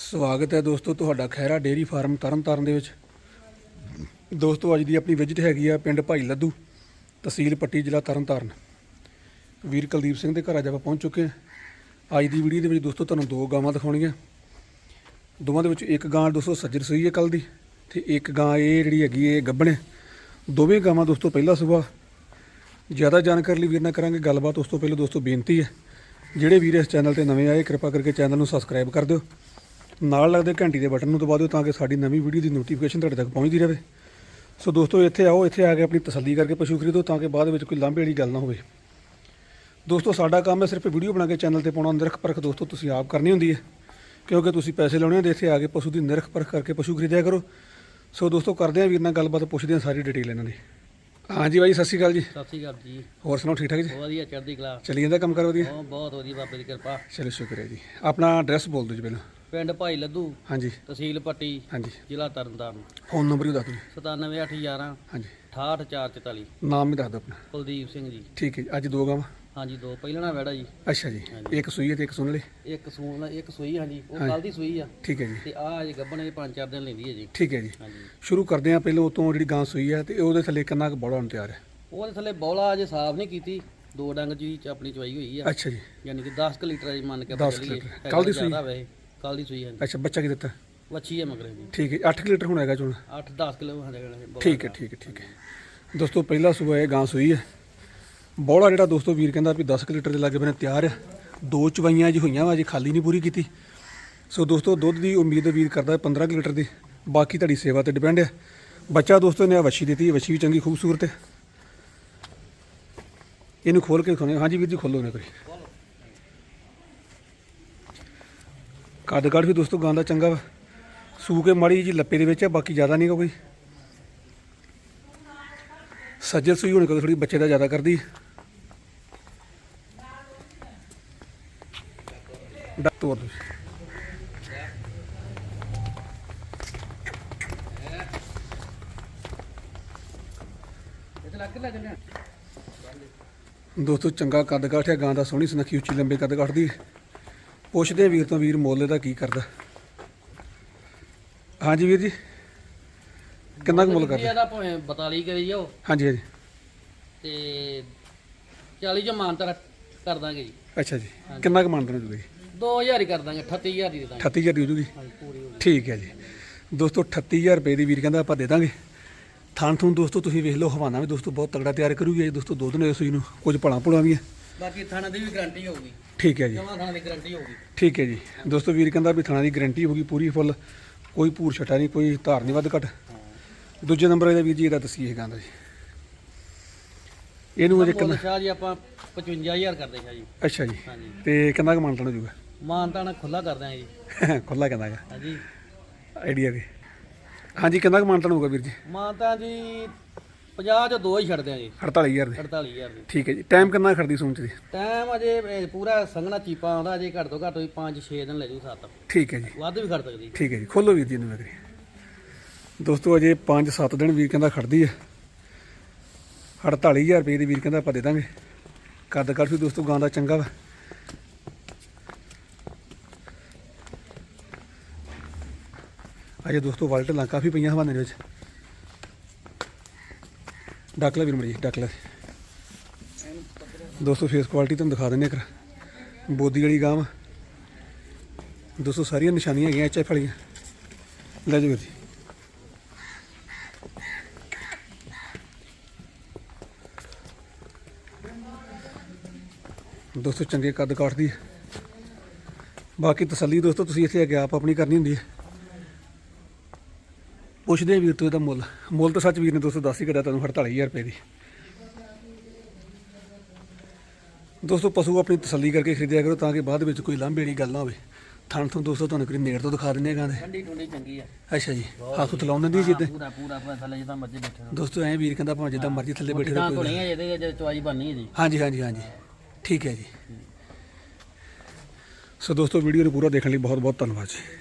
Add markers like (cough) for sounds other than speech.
ਸਵਾਗਤ ਹੈ ਦੋਸਤੋ, ਤੁਹਾਡਾ ਖੈਰਾ ਡੇਰੀ ਫਾਰਮ ਤਰਨਤਾਰਨ ਦੇ ਵਿੱਚ। ਦੋਸਤੋ, ਅੱਜ ਦੀ ਆਪਣੀ ਵਿਜ਼ਿਟ ਹੈਗੀ ਆ ਪਿੰਡ ਭਾਈ ਲੱਦੂ, ਤਹਿਸੀਲ ਪੱਟੀ, ਜ਼ਿਲ੍ਹਾ ਤਰਨਤਾਰਨ। ਵੀਰ ਕੁਲਦੀਪ ਸਿੰਘ ਦੇ ਘਰ ਅੱਜ ਆਪਾਂ ਪਹੁੰਚ ਚੁੱਕੇ ਹਾਂ। ਅੱਜ ਦੀ ਵੀਡੀਓ ਦੇ ਵਿੱਚ ਦੋਸਤੋ, ਤੁਹਾਨੂੰ ਦੋ ਗਾਵਾਂ ਦਿਖਾਉਣੀਆਂ। ਦੋਵਾਂ ਦੇ ਵਿੱਚ ਇੱਕ ਗਾਂ ਦੋਸਤੋ ਸੱਜਰ ਸੂਈ ਹੈ ਕੱਲ ਦੀ ਤੇ ਇੱਕ ਗਾਂ ਇਹ ਜਿਹੜੀ ਹੈਗੀ ਇਹ ਗੱਭਣ। ਹੈ ਦੋਵੇਂ ਗਾਵਾਂ ਦੋਸਤੋ ਪਹਿਲਾ ਸੁਬਾ ਜ਼ਿਆਦਾ ਜਾਣਕਾਰੀ ਲਈ ਵੀਰ ਨਾਲ ਕਰਾਂਗੇ ਗੱਲਬਾਤ। ਉਸ ਤੋਂ ਪਹਿਲਾਂ ਦੋਸਤੋ ਬੇਨਤੀ ਹੈ, ਜਿਹੜੇ ਵੀਰ ਇਸ ਚੈਨਲ ਤੇ ਨਵੇਂ ਆਏ, ਕਿਰਪਾ ਕਰਕੇ ਚੈਨਲ ਨੂੰ ਸਬਸਕ੍ਰਾਈਬ ਕਰ ਦਿਓ। ਨਾਲ ਲੱਗਦੇ ਘੰਟੀ ਦੇ ਬਟਨ ਨੂੰ ਦਬਾ ਦਿਓ ਤਾਂ ਕਿ ਸਾਡੀ ਨਵੀਂ ਵੀਡੀਓ ਦੀ ਨੋਟੀਫਿਕੇਸ਼ਨ ਤੁਹਾਡੇ ਤੱਕ ਪਹੁੰਚਦੀ ਰਹੇ। ਸੋ ਦੋਸਤੋ ਇੱਥੇ ਆਓ ਇੱਥੇ ਆ ਕੇ ਆਪਣੀ ਤਸੱਲੀ ਕਰਕੇ ਪਸ਼ੂ ਖਰੀਦੋ ਤਾਂ ਕਿ ਬਾਅਦ ਵਿੱਚ ਕੋਈ ਲਾਂਭੇ ਵਾਲੀ ਗੱਲ ਨਾ ਹੋਵੇ। ਦੋਸਤੋ ਸਾਡਾ ਕੰਮ ਹੈ ਸਿਰਫ ਵੀਡੀਓ ਬਣਾ ਕੇ ਚੈਨਲ ਤੇ ਪਾਉਣਾ ਨਿਰਖ ਪਰਖ ਦੋਸਤੋ ਤੁਸੀਂ ਆਪ ਕਰਨੀ ਹੁੰਦੀ ਹੈ। ਕਿਉਂਕਿ ਤੁਸੀਂ ਪੈਸੇ ਲਾਉਣੇ ਹੁੰਦੇ ਇੱਥੇ ਆ ਕੇ ਪਸ਼ੂ ਦੀ ਨਿਰਖ ਪਰਖ ਕਰਕੇ ਪਸ਼ੂ ਖਰੀਦਿਆ ਕਰੋ। ਸੋ ਦੋਸਤੋ ਕਰਦੇ ਹਾਂ ਵੀਰ ਨਾਲ ਗੱਲਬਾਤ ਪੁੱਛਦੇ ਹਾਂ ਸਾਰੀ ਡਿਟੇਲ ਇਹਨਾਂ ਦੀ। ਹਾਂਜੀ ਬਾਈ ਸਤਿ ਸ਼੍ਰੀ ਅਕਾਲ ਜੀ। ਸਤਿ ਸ਼੍ਰੀ ਅਕਾਲ ਜੀ। ਹੋਰ ਸੁਣਾਓ ਠੀਕ ਠਾਕ ਜੀ? ਵਧੀਆ ਚੜ੍ਹਦੀ ਕਲਾ। ਚੱਲੀ ਜਾਂਦਾ ਕੰਮ ਕਰ ਵਧੀਆ? ਬਹੁਤ ਬਹੁਤ ਵਧੀਆ ਬਾਬੇ ਦੀ ਕਿਰਪਾ। ਚਲੋ ਸ਼ੁਕਰ ਹੈ ਜੀ। ਆਪਣਾ ਐਡਰੈਸ ਬੋਲ ਦਿਓ ਜੀ ਪਹਿਲਾਂ। ਪਿੰਡ ਭਾਈ ਲੱਦੂ ਹਾਂਜੀ। ਤਹਿਸੀਲ ਪੱਟੀ ਹਾਂਜੀ। ਜ਼ਿਲ੍ਹਾ ਤਰਨਤਾਰਨ। ਫੋਨ ਨੰਬਰ ਵੀ ਦੱਸ ਦਿਓ। ਜੀ। 97811 ਹਾਂਜੀ। 68444 ਨਾਮ ਵੀ ਦੱਸ ਦਿਓ ਆਪਣਾ। ਕੁਲਦੀਪ ਸਿੰਘ ਜੀ। ਠੀਕ ਹੈ ਜੀ ਅੱਜ ਦੋ ਗਾਵਾਂ? ਹਾਂਜੀ ਦੋ। ਪਹਿਲਣਾ ਵੈੜਾ ਜੀ। ਅੱਛਾ ਜੀ। ਇੱਕ ਸੂਈ ਹੈ ਤੇ ਇੱਕ ਸੁਣ ਲਈ? ਇੱਕ ਸੂਣ ਇੱਕ ਸੂਈ ਹਾਂਜੀ। ਉਹ। ਕੱਲ ਦੀ ਸੂਈ ਆ। ਠੀਕ ਹੈ ਜੀ। ਤੇ ਆ ਜੇ ਗੱਬਣ ਇਹ ਪੰਜ ਚਾਰ ਦਿਨ ਲੈਂਦੀ ਹੈ ਜੀ। ਠੀਕ ਹੈ ਜੀ। ਹਾਂਜੀ। ਸ਼ੁਰੂ ਕਰਦੇ ਹਾਂ ਪਹਿਲਾਂ ਉਤੋਂ ਜਿਹੜੀ ਗਾਂ ਸੂਈ ਹੈ ਤੇ ਉਹਦੇ ਥੱਲੇ ਕਿੰਨਾ ਕੁ ਬੜਾ ਹੁਣ ਤਿਆਰ ਹੈ? ਉਹਦੇ ਥੱਲੇ ਬੌਲਾ ਅਜੇ ਸਾਫ਼ ਨਹੀਂ ਕੀਤੀ। ਦੋ ਡੰਗ ਜੀ ਚ ਆਪਣੀ ਚਵਾਈ ਹੋਈ ਆ। ਅੱਛਾ ਜੀ। ਯਾਨੀ ਕਿ 10 ਕੁ ਲੀਟਰ ਜੀ ਮੰਨ ਕੇ 10 ਚੱਲੀਏ। ਲੀਟਰ। ਕੱਲ੍ਹ ਦੀ ਸੂਈ? ਜ਼ਿਆਦਾ ਵੈਸੇ। ਕੱਲ ਦੀ ਸੂਈ ਹਾਂਜੀ ਅੱਛਾ ਬੱਚਾ ਕੀ ਦਿੱਤਾ? ਵੱਛੀ ਹੈ ਮਗਰੇ ਜੀ। ਠੀਕ ਹੈ 8 ਲੀਟਰ ਹੁਣ ਹੈਗਾ ਚੋਣ? 8-10 ਕਿਲੋ ਹਾਂ ਜਗ੍ਹਾ ਠੀਕ ਹੈ ਠੀਕ ਹੈ ਠੀਕ ਹੈ। ਦੋਸਤੋ ਪਹਿਲਾ ਸੂਆ ਇਹ ਗਾਂ ਸੂਈ ਹੈ। ਬੋਲਾ ਜਿਹੜਾ ਦੋਸਤੋ ਵੀਰ ਕਹਿੰਦਾ ਵੀ 10 ਕੁ ਲੀਟਰ ਦੇ ਲਾਗੇ ਬਨੇ ਤਿਆਰ ਹੈ ਦੋ ਚਵਾਈਆਂ ਜੀ ਹੋਈਆਂ ਵਾ ਜੀ ਖਾਲੀ ਨਹੀਂ ਪੂਰੀ ਕੀਤੀ। ਸੋ ਦੋਸਤੋ ਦੁੱਧ ਦੀ ਉਮੀਦ ਵੀਰ ਕਰਦਾ ਹੈ 15 ਕੁ ਲੀਟਰ ਦੀ। ਬਾਕੀ ਤੁਹਾਡੀ ਸੇਵਾ ਤੇ ਡਿਪੈਂਡ ਹੈ ਬੱਚਾ ਦੋਸਤੋ ਨੇ ਆ ਵੱਛੀ ਦਿੱਤੀ ਵੱਛੀ ਵੀ ਚੰਗੀ ਖੂਬਸੂਰਤ ਹੈ। ਇਹਨੂੰ ਖੋਲ ਕੇ ਹਾਂ। ਹਾਂਜੀ ਵੀਰ ਜੀ ਖੋਲੋ ਨਾ ਕਰੀ ਕੱਦ ਕੱਦ ਵੀ ਦੋਸਤੋ ਗਾਂ ਦਾ ਚੰਗਾ ਸੂ ਕੇ ਮਾੜੀ ਜੀ ਲੱਪੇ ਦੇ ਵਿੱਚ ਹੈ ਬਾਕੀ ਜ਼ਿਆਦਾ ਨਹੀਂਗਾ ਕੋਈ। ਸੱਜਰ ਸੂਈ ਹੋਣੀ ਕੋਈ ਥੋੜੀ ਬੱਚੇ ਦਾ ਜ਼ਿਆਦਾ ਕਰਦੀ। ਤੋਰ ਦੋ। ਦੋਸਤੋ ਚੰਗਾ ਕੱਦ ਕਾਠ ਹੈ ਗਾਂ ਦਾ ਸੋਹਣੀ ਸੁਨੱਖੀ ਉੱਚੀ ਲੰਬੇ ਕੱਦ ਕਾਠਦੀ ਪੁੱਛਦੇ ਵੀਰ ਤੋਂ ਵੀਰ ਮੁੱਲ ਦਾ ਕੀ ਕਰਦਾ? ਹਾਂਜੀ ਵੀਰ ਜੀ ਕਿੰਨਾ ਕੁ ਮੁੱਲ ਕਰਦਾ? ਇਹਦਾ ਭਾਵੇਂ 42 ਕਰੀ ਜਾਓ। ਹਾਂਜੀ ਹਾਂਜੀ। ਤੇ 40 ਜੋ ਮਾਨਤਾ ਕਰ ਦਾਂਗੇ ਜੀ। ਅੱਛਾ ਜੀ ਕਿੰਨਾ ਕੁ ਮੰਨਦੇ ਨੇ ਜੀ? 2000 ਹੀ ਕਰ ਦਾਂਗੇ 38000 ਦੀ ਦੇ ਦਾਂਗੇ। 38000 ਦੀ ਹੋ ਜੂਗੀ? ਹਾਂਜੀ ਪੂਰੀ ਹੋ। ਠੀਕ ਹੈ ਜੀ। ਦੋਸਤੋ 38000 ਰੁਪਏ ਦੀ ਵੀਰ ਕਹਿੰਦਾ ਆਪਾਂ ਦੇ ਦਾਂਗੇ। ਥਾਂ ਥੂਣ ਦੋਸਤੋ ਤੁਸੀਂ ਵੇਖ ਲਓ ਹਵਾਨਾ ਵੀ ਦੋਸਤੋ ਬਹੁਤ ਤਗੜਾ ਤਿਆਰ ਕਰੂਗੀ। ਇਹ ਦੋਸਤੋ ਦੋ ਦਿਨ ਹੋਏ ਸੂਈ ਨੂੰ ਕੁਝ ਭਲਾ ਭੁਲਾ ਵੀ ਹੈ ਬਾਕੀ ਥਾਣਾ ਦੀ ਵੀ ਗਾਰੰਟੀ ਹੋਊਗੀ। ਠੀਕ ਹੈ ਜੀ। ਜਮਾ ਥਾਣਾ ਦੀ ਗਾਰੰਟੀ ਹੋਊਗੀ। ਠੀਕ ਹੈ ਜੀ। ਦੋਸਤੋ ਵੀਰ ਕਹਿੰਦਾ ਵੀ ਥਾਣਾ ਦੀ ਗਾਰੰਟੀ ਹੋਗੀ ਪੂਰੀ ਫੁੱਲ ਕੋਈ ਭੂਰ ਛਟਾ ਨਹੀਂ ਕੋਈ ਧਾਰ ਨਹੀਂ ਵੱਧ ਘਟ। ਦੂਜੇ ਨੰਬਰ ਇਹਦਾ ਵੀਰ ਜੀ ਇਹਦਾ ਦੱਸੀਏ ਗਾਂ ਦਾ ਜੀ। ਇਹਨੂੰ ਅਜੇ ਕਿੰਨਾ ਸ਼ਾਹ ਜੀ ਆਪਾਂ 55000 ਕਰਦੇ ਸ਼ਾਹ ਜੀ। ਅੱਛਾ ਜੀ। ਹਾਂਜੀ। ਤੇ ਕਿੰਨਾ ਕੁ ਮਾਨਤਨ ਹੋ ਜਾਊਗਾ? ਮਾਨਤਾ ਖੁੱਲਾ ਕਰ ਦਾਂਗੇ ਜੀ। (laughs) ਖੁੱਲਾ ਕਹਿੰਦਾ ਹੈਗਾ। ਹਾਂਜੀ। ਆਈਡੀਆ ਵੀ। ਹਾਂਜੀ ਕਿੰਨਾ ਕੁ ਮਾਨਤਨ ਹੋਊਗਾ ਵੀਰ ਜੀ? ਮਾਨਤਾ ਜੀ 50 ਚੋਂ ਦੋ ਹੀ ਛੱਡ ਦਿਆਂ ਜੀ। 48000 ਦੇ। 48000 ਦੀ। ਠੀਕ ਹੈ ਜੀ। ਟਾਈਮ ਕਿੰਨਾ ਖੜਦੀ ਸੂਚ ਦੀ ਟਾਈਮ ਅਜੇ ਇਹ ਪੂਰਾ ਸੰਘਣਾ ਚੀਪਾ ਆਉਂਦਾ ਅਜੇ ਘੱਟ ਤੋਂ ਘੱਟ ਵੀ 5-6 ਦਿਨ ਲੈ ਜੂ ਸੱਤ। ਠੀਕ ਹੈ ਜੀ। ਵੱਧ ਵੀ ਖੜ ਸਕਦੀ। ਠੀਕ ਹੈ ਜੀ। ਖੋਲੋ ਵੀਰ ਜੀ ਨੂੰ ਨਗਰੀ ਦੋਸਤੋ ਅਜੇ 5-7 ਦਿਨ ਵੀਰ ਕਹਿੰਦਾ ਖੜਦੀ ਹੈ। 48000 ਰੁਪਏ ਦੀ ਵੀਰ ਕਹਿੰਦਾ ਆਪਾਂ ਦੇ ਦਾਂਗੇ। ਕੱਦ ਕੱਦ ਵੀ ਦੋਸਤੋ ਗਾਂ ਦਾ ਚੰਗਾ ਵਾ। ਅਜੇ ਦੋਸਤੋ ਵਾਲਟ ਲਾਂ ਕਾਫੀ ਪਈਆਂ ਹਵਾਨੇ ਦੇ ਵਿੱਚ। ਡੱਕ ਲੈ ਵੀਰ ਮੜੀ, ਡੱਕ ਲੈ। ਦੋਸਤੋ ਫੇਸ ਕੁਆਲਿਟੀ ਤੁਹਾਨੂੰ ਦਿਖਾ ਦਿੰਦੇ ਕਰ ਬੋਦੀ ਵਾਲੀ ਗਾਂ ਵਾ। ਦੋਸਤੋ, ਸਾਰੀਆਂ ਨਿਸ਼ਾਨੀਆਂ ਹੈਗੀਆਂ ਐਚ ਵਾਲੀਆਂ। ਲੈ ਜਾਓ ਜੀ। ਦੋਸਤੋ, ਚੰਗੇ ਕੱਦ ਕਾਟਦੀ ਹੈ ਬਾਕੀ ਤਸੱਲੀ ਦੋਸਤੋ, ਤੁਸੀਂ ਇੱਥੇ ਆ ਕੇ ਆਪ ਆਪਣੀ ਕਰਨੀ ਹੁੰਦੀ ਹੈ। ਪੁੱਛਦੇ ਵੀਰ ਤੋਂ ਇਹਦਾ ਮੁੱਲ ਮੁੱਲ ਤਾਂ ਸੱਚ ਵੀਰ ਨੇ ਦੋਸਤੋ ਦੱਸ ਹੀ ਕਰਿਆ ਤੁਹਾਨੂੰ 48000 ਰੁਪਏ ਦੀ। ਦੋਸਤੋ ਪਸ਼ੂ ਆਪਣੀ ਤਸੱਲੀ ਕਰਕੇ ਖਰੀਦਿਆ ਕਰੋ ਤਾਂ ਕਿ ਬਾਅਦ ਵਿੱਚ ਕੋਈ ਲਾਂਭੇ ਵਾਲੀ ਗੱਲ ਨਾ ਹੋਵੇ। ਥਣ ਤੋਂ ਦੋਸਤੋ ਤੁਹਾਨੂੰ ਕਰੀ ਨੇੜ ਤੋਂ ਦਿਖਾ ਦਿੰਦੇ ਆ ਗਾਂ ਦੇ। ਠੰਡੀ ਠੰਡੀ ਚੰਗੀ ਆ। ਅੱਛਾ ਜੀ ਹੱਥ ਉੱਤੇ ਲਾਉਣ ਦਿੰਦੀ ਜਿੱਦਾਂ? ਪੂਰਾ ਪੂਰਾ ਪੂਰਾ ਥੱਲੇ ਜਿੱਦਾਂ ਮਰਜ਼ੀ ਬੈਠੇ ਰਹੋ। ਦੋਸਤੋ ਐਂ ਵੀਰ ਕਹਿੰਦਾ ਭਾਵੇਂ ਜਿੱਦਾਂ ਮਰਜ਼ੀ ਥੱਲੇ ਬੈਠੇ ਰਹੋ ਕੋਈ ਧੁਣੀ ਹੈ ਜਿਹਦੇ ਜੇ ਚਵਾਈ ਬਣਨੀ ਹੈ ਜੀ। ਹਾਂਜੀ ਹਾਂਜੀ ਹਾਂਜੀ। ਠੀਕ ਹੈ ਜੀ। ਸੋ ਦੋਸਤੋ ਵੀਡੀਓ ਨੂੰ ਪੂਰਾ ਦੇਖਣ ਲਈ ਬਹੁਤ ਬਹੁਤ ਧੰਨਵਾਦ ਜੀ।